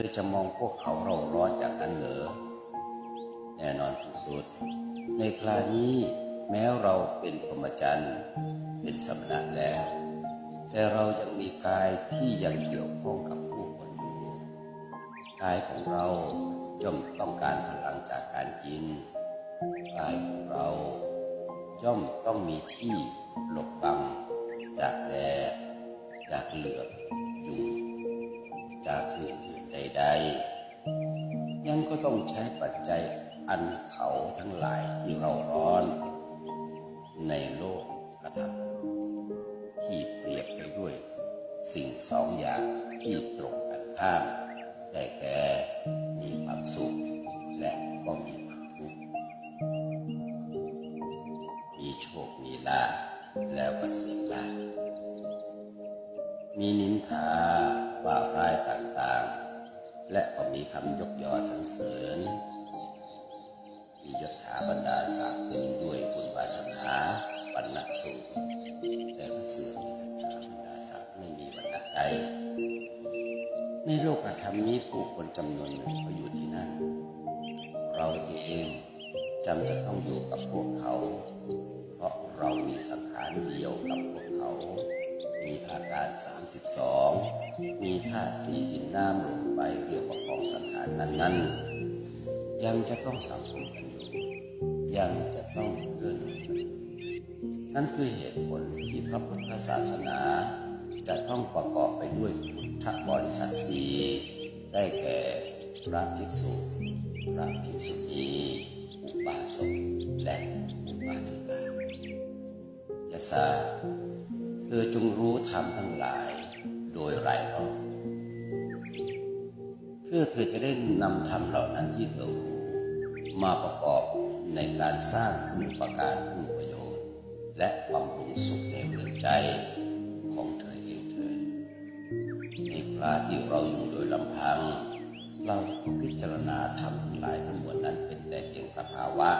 อจะมองพวกเขาเราร้อนจากนั้นเหรอแน่นอนที่สุด ในครานี้แม้เราเป็นพรหมจรรย์เป็นสมณะแล้ว แต่เรายังมีกายที่ยังเกี่ยวข้องกับผู้คนอยู่กายของเราย่อมต้องการพลังจากการกินกายของเราย่อมต้องมีที่หลบบัง จากแดดจากเหลือบ ๆยังก็ต้องใช้ปัจจัยอันเขาทั้งหลายที่เราร้อน ในโลกกระทำที่เปรียบไปด้วย สิ่งสองอย่างที่ตรงกันข้ามแต่แกมีความสุขและก็มีความทุกข์มีโชคมีลาแล้วก็เสื่อมลาภมีนินทาว่าร้ายต่างๆ และก็มีคำยก สรรเสริญ มียศถาบรรดาศักดิ์เป็นด้วยบุญวาสนาบรรณสูงแต่เสื่อมยศถาบรรดาศักดิ์ไม่มีบรรณะใดในโลกธรรมนี้ผู้คนจำนวนหนึ่งก็อยู่ที่นั่น เราเองจำจะต้องอยู่กับพวกเขา เพราะเรามีสังขารเดียวกับพวกเขา มีอาการ 32 มีธาตุสี่ดินน้ำลงไปเรียกว่า สังขารนั้นๆ ยังจะต้องสังคมกันอยู่ยังจะต้องเคลื่อนไหวกันอยู่นั่นคือเหตุผลที่พระพุทธศาสนา จะต้องประกอบไปด้วยพุทธบริษัทสีได้แก่พระภิกษุพระภิกษุณีอุบาสกและอุบาสิกายะสาเธอจงรู้ธรรมทั้งหลายโดยไรายรอบ อเธอจะได้นำธรรมเหล่านั้นที่เธอรู้มาประกอบในการสร้างคุณประการคุณประโยชน์ และความรุงสุขในเรือนใจของเธอเองเธอในคราที่เราอยู่โดยลำพัง เราพิจารณาธรรมทั้งหลายทั้งมดนั้นเป็นแต่เพียงสภาวะ